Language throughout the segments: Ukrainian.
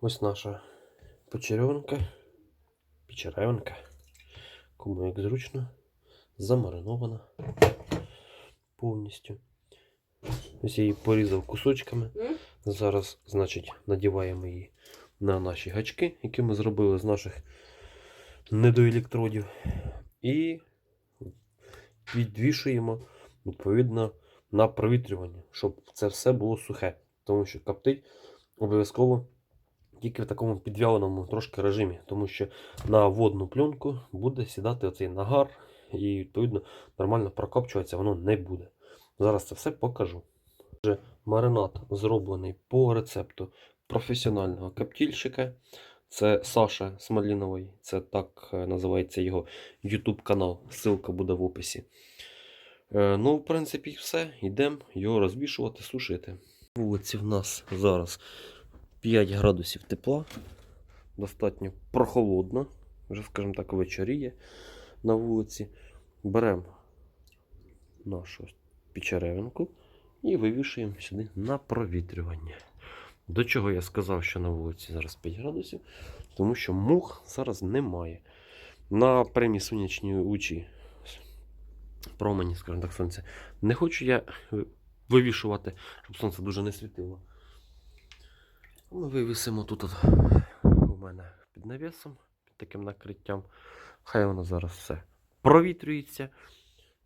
Ось наша печерьовинка, печеревинка, кому як зручно, замаринована повністю. Ось я її порізав кусочками. Зараз, значить, надіваємо її на наші гачки, які ми зробили з наших недоелектродів. І підвішуємо відповідно на провітрювання, щоб це все було сухе. Тому що коптить обов'язково тільки в такому підв'яленому трошки режимі, тому що на водну пленку буде сідати оцей нагар, і відповідно нормально прокопчуватися воно не буде. Зараз це все покажу. Отже, маринад зроблений по рецепту професіонального коптільщика. Це Саша Смоліновий, це так е, називається його YouTube канал. Ссылка буде в описі. Е, ну, в принципі, все. Йдемо його розвішувати, сушити. Вулиці в нас зараз 5 градусів тепла. Достатньо прохолодно. Вже, скажімо так, вечоріє на вулиці. Беремо нашу печеревинку і вивішуємо сюди на провітрювання. До чого я сказав, що на вулиці зараз 5 градусів, тому що мух зараз немає. На прямій сонячній лучі промені, скажімо так, сонця. Не хочу я вивішувати, щоб сонце дуже не світило. Ми вивісимо тут от, у мене під навісом, під таким накриттям. Хай воно зараз все провітрюється.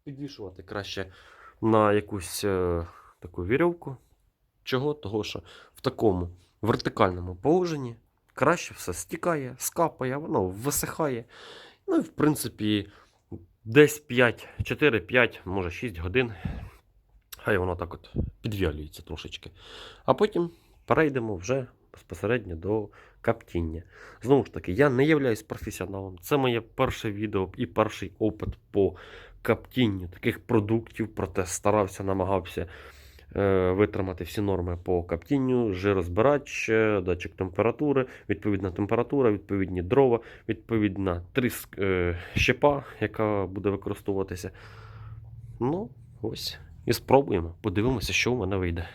Підвішувати краще на якусь е, таку вірьовку. Чого? Того, що в такому вертикальному положенні краще все стікає, скапає, воно висихає. Ну і в принципі, десь 5, 4, 5, може 6 годин. Хай воно так от підвялюється трошечки. А потім перейдемо вже безпосередньо до каптіння. Знову ж таки, я не являюсь професіоналом. Це моє перше відео і перший опит по каптінню таких продуктів, проте старався, намагався е, витримати всі норми по каптінню, жирозбирач, е, датчик температури, відповідна температура, відповідні дрова, відповідна тріск е, щепа, яка буде використовуватися. Ну, ось. І спробуємо. Подивимося, що в мене вийде.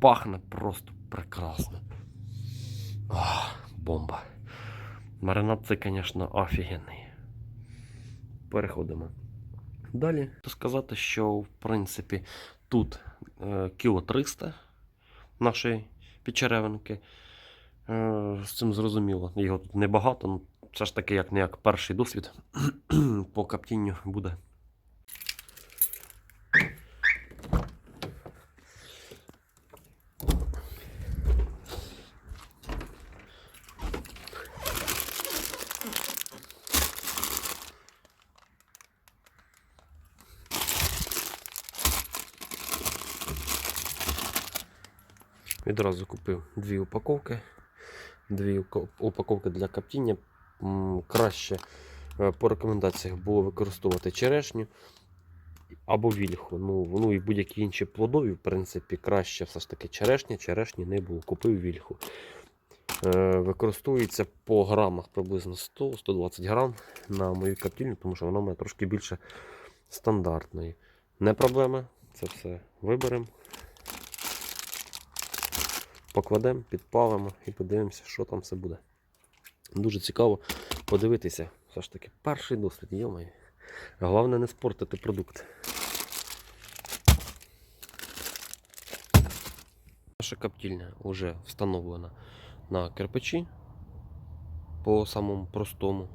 Пахне просто прекрасно. Ах, бомба. Маринад це, звісно, офігенний. Переходимо. Далі то сказати, що в принципі тут е, кіло 300 нашої печеревинки. Е, з цим зрозуміло. Його тут небагато, ну все ж таки, як не як перший досвід по каптінню буде. Відразу купив дві упаковки. Дві упаковки для коптіння. Краще е, по рекомендаціях було використовувати черешню або вільху. Ну, ну і будь-які інші плодові, в принципі, краще все ж таки черешня, черешні не було. Купив вільху. Е, використовується по грамах приблизно 100-120 грам на мою коптільню, тому що вона мене трошки більше стандартної. Не проблема, це все виберемо покладемо, підпалимо і подивимося, що там все буде. Дуже цікаво подивитися. Все ж таки, перший досвід, йомає. Головне не спортити продукт. Наша коптільня вже встановлена на кирпичі по самому простому.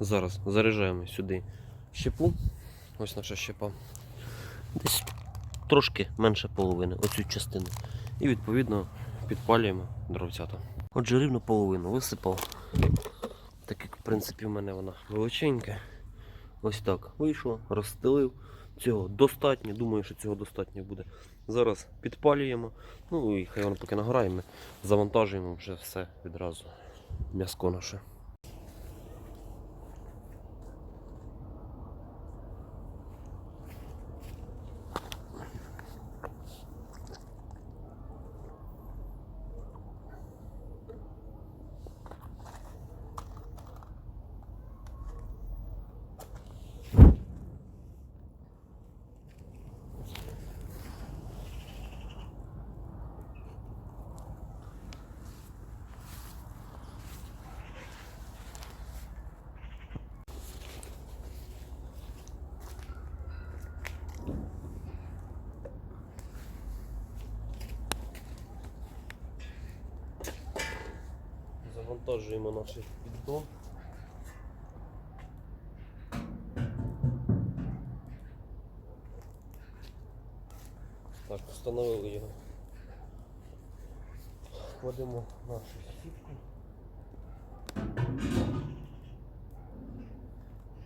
Зараз заряджаємо сюди щепу. Ось наша щепа. Десь трошки менше половини, оцю частину. І відповідно підпалюємо дровцята. Отже, рівно половину висипав. Так як в принципі в мене вона величенька. Ось так вийшло, розстелив. Цього достатньо, думаю, що цього достатньо буде. Зараз підпалюємо. Ну і хай воно поки нагорає, ми завантажуємо вже все відразу. М'яско наше. Завантажуємо наш піддон. Так, встановили його. Кладемо нашу сітку.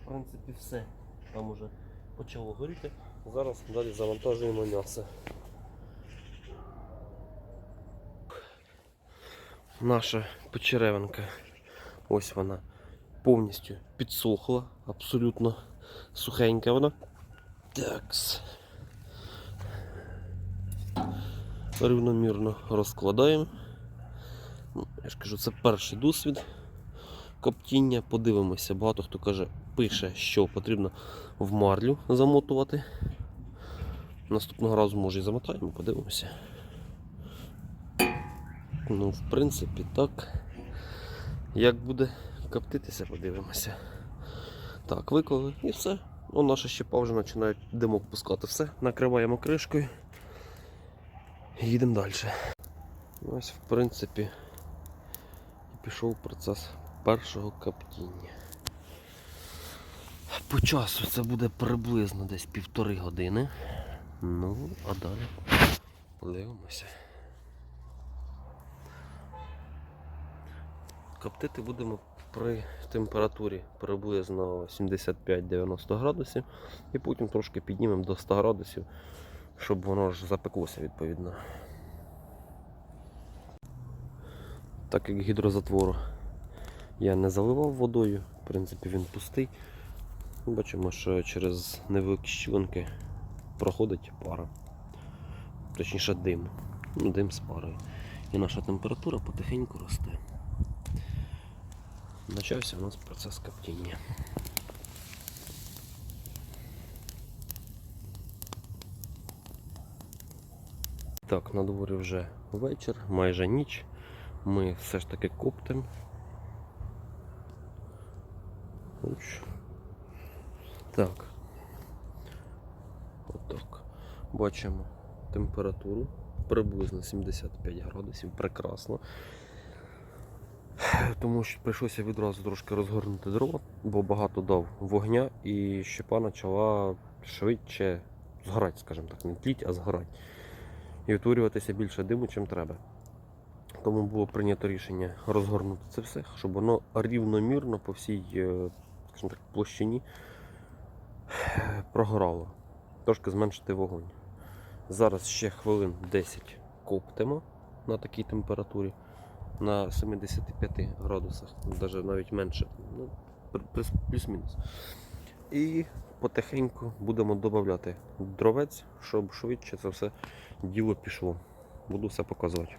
В принципі, все. Там уже почало горіти. Зараз далі завантажуємо м'ясо. Наша почеревинка. Ось вона повністю підсохла, абсолютно сухенька вона. Такс. Рівномірно розкладаємо. Я ж кажу, це перший досвід коптіння. Подивимося, багато хто каже, пише, що потрібно в марлю замотувати. Наступного разу може і замотаємо, подивимося. Ну, в принципі, так. Як буде коптитися, подивимося. Так, виклали і все. Ну, наша щепа вже починає димок пускати. Все, накриваємо кришкою. і Їдемо далі. Ось, в принципі, пішов процес першого коптіння. По часу це буде приблизно десь півтори години. Ну, а далі подивимося. Коптити будемо при температурі приблизно 75-90 градусів і потім трошки піднімемо до 100 градусів, щоб воно ж запеклося відповідно. Так як гідрозатвору я не заливав водою, в принципі він пустий. Бачимо, що через невеликі щілинки проходить пара. Точніше дим. Ну, дим з парою. І наша температура потихеньку росте. Почався у нас процес коптіння. Так, на дворі вже вечір, майже ніч. Ми все ж таки коптимо. Так. Отак. Бачимо температуру приблизно 75 градусів. Прекрасно. Тому що прийшлося відразу трошки розгорнути дрова, бо багато дав вогня і щепа почала швидше згорати, скажімо так, не тліть, а згорати. І утворюватися більше диму, чим треба. Тому було прийнято рішення розгорнути це все, щоб воно рівномірно по всій е, скажімо так, площині е, прогорало. Трошки зменшити вогонь. Зараз ще хвилин 10 коптимо на такій температурі на 75 градусах, навіть навіть менше, ну, плюс- плюс-мінус. І потихеньку будемо додавати дровець, щоб швидше це все діло пішло. Буду все показувати.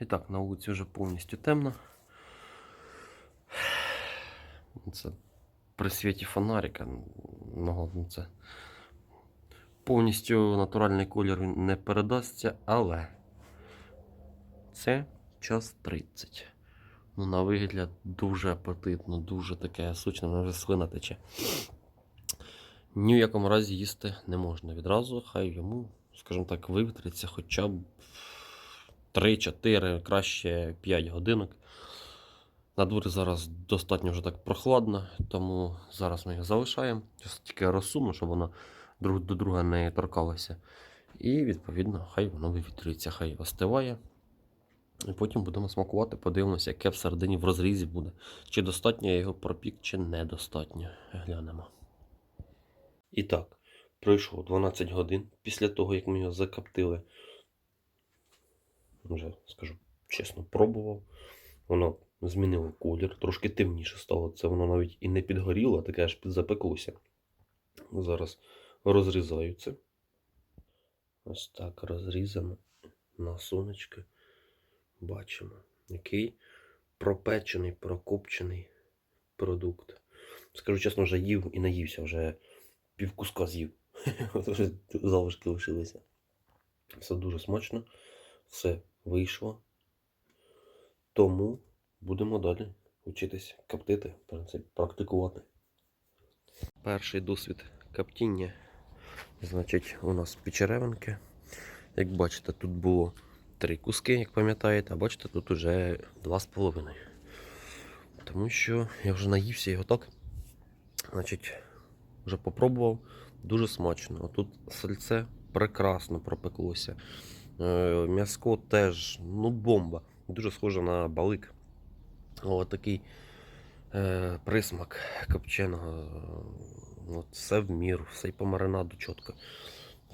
І так, на вулиці вже повністю темно. Це при світі фонарика. Ну, це повністю натуральний колір не передасться, але це час 30. Ну, на вигляд дуже апетитно, дуже таке сучне, мене вже слина тече. Ні в якому разі їсти не можна відразу, хай йому, скажімо так, вивітриться хоча б 3-4, краще 5 годинок. На дворі зараз достатньо вже так прохладно, тому зараз ми його залишаємо. Тільки розсуну, щоб воно друг до друга не торкалося. І відповідно, хай воно вивітрюється, хай остиває. І потім будемо смакувати, подивимося, яке всередині в розрізі буде. Чи достатньо я його пропік, чи недостатньо. Глянемо. І так, пройшло 12 годин після того, як ми його закоптили. Вже скажу чесно, пробував. Воно змінило колір, трошки темніше стало. Це воно навіть і не підгоріло, таке аж підзапеклося. Зараз розрізаю це. Ось так розрізано на сонечко. Бачимо, який пропечений, прокопчений продукт. Скажу чесно, вже їв і наївся, вже півкуска з'їв. Вже залишки лишилися. Все дуже смачно, все вийшло. Тому будемо далі вчитись коптити, практикувати. Перший досвід коптіння. Значить, у нас печеревинки. Як бачите, тут було три куски, як пам'ятаєте, а бачите, тут уже два з половиною. Тому що я вже наївся його так. Значить, вже попробував. Дуже смачно. Тут сальце прекрасно пропеклося. Е, М'яско теж, ну, бомба. Дуже схоже на балик. О, такий е, присмак копченого. От, все в міру, все й по маринаду чітко.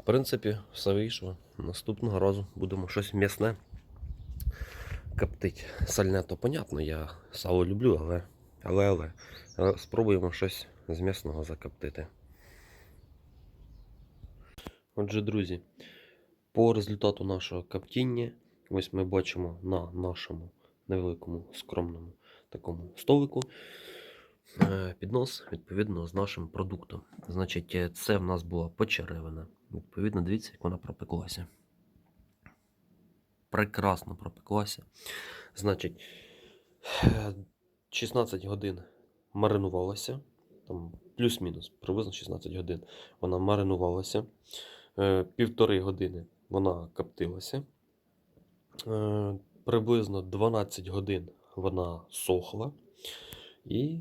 В принципі, все вийшло. Наступного разу будемо щось м'ясне коптить. Сальне то понятно, я сало люблю, але, але, але. але спробуємо щось з м'ясного закоптити. Отже, друзі, по результату нашого коптіння, ось ми бачимо на нашому невеликому скромному такому столику е, піднос відповідно з нашим продуктом. Значить, е, це в нас була почеревина. Відповідно, дивіться, як вона пропеклася. Прекрасно пропеклася. Значить, е, 16 годин маринувалася. Там плюс-мінус, приблизно 16 годин вона маринувалася. Е, Півтори години вона коптилася. Е, Приблизно 12 годин вона сохла. І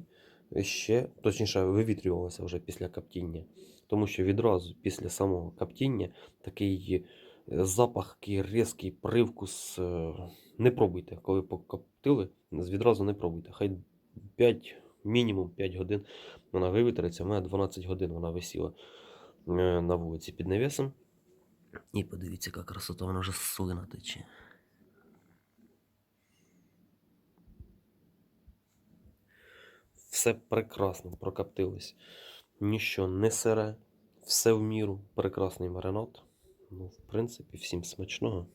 ще, точніше, вивітрювалася вже після коптіння. Тому що відразу після самого коптіння такий е, запах, такий різкий привкус. е, Не пробуйте, коли покоптили, відразу не пробуйте. Хай 5, мінімум 5 годин вона вивітриться. У мене 12 годин вона висіла е, на вулиці під навісом. І подивіться, яка красота, вона вже слина тече. Все прекрасно прокоптилось. Ніщо не сире, все в міру, прекрасний маринад. Ну, в принципі, всім смачного.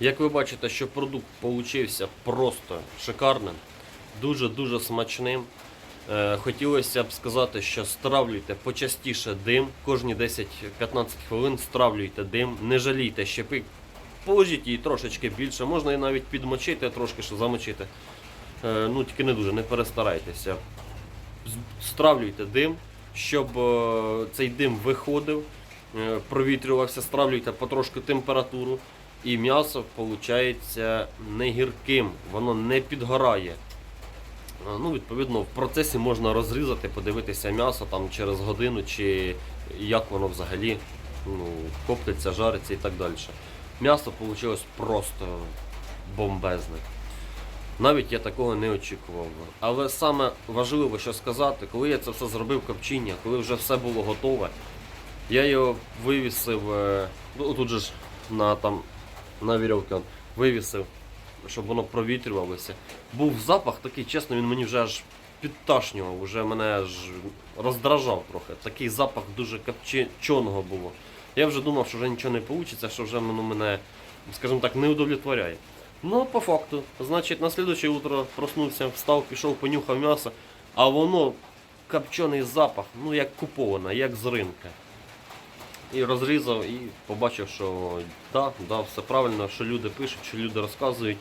Як ви бачите, що продукт получився просто шикарним, дуже-дуже смачним. Е, Хотілося б сказати, що стравлюйте почастіше дим, кожні 10-15 хвилин стравлюйте дим, не жалійте щепи, положіть її трошечки більше, можна її навіть підмочити, трошки що замочити. Е, Ну, тільки не дуже, не перестарайтеся. Стравлюйте дим, щоб е, цей дим виходив, е, провітрювався, стравлюйте потрошки температуру. І м'ясо виходить не гірким, воно не підгорає. Ну, відповідно, в процесі можна розрізати, подивитися м'ясо там через годину, чи як воно взагалі ну, коптиться, жариться і так далі. М'ясо вийшло просто бомбезне. Навіть я такого не очікував. Але саме важливо, що сказати, коли я це все зробив копчіння, коли вже все було готове, я його вивісив, е, ну тут же ж на, там, на вірьовці он, вивісив, щоб воно провітрювалося. Був запах такий, чесно, він мені вже аж підташнював, вже мене аж роздражав трохи. Такий запах дуже копченого було. Я вже думав, що вже нічого не вийде, що вже воно мене, скажімо так, не удовлетворяє. Ну, по факту, значить, на слідуюче утро проснувся, встав, пішов, понюхав м'ясо, а воно копчений запах, ну як куповане, як з ринка. І розрізав і побачив, що да, да, все правильно, що люди пишуть, що люди розказують.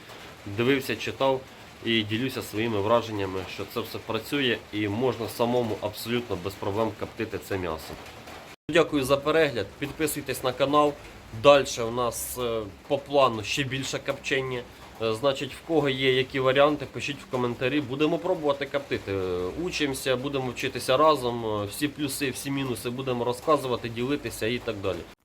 Дивився, читав і ділюся своїми враженнями, що це все працює і можна самому абсолютно без проблем коптити це м'ясо. Дякую за перегляд. Підписуйтесь на канал. Далі у нас е, по плану ще більше копчення. Е, Значить, в кого є які варіанти, пишіть в коментарі. Будемо пробувати коптити. Е, Учимося, будемо вчитися разом. Всі плюси, всі мінуси будемо розказувати, ділитися і так далі.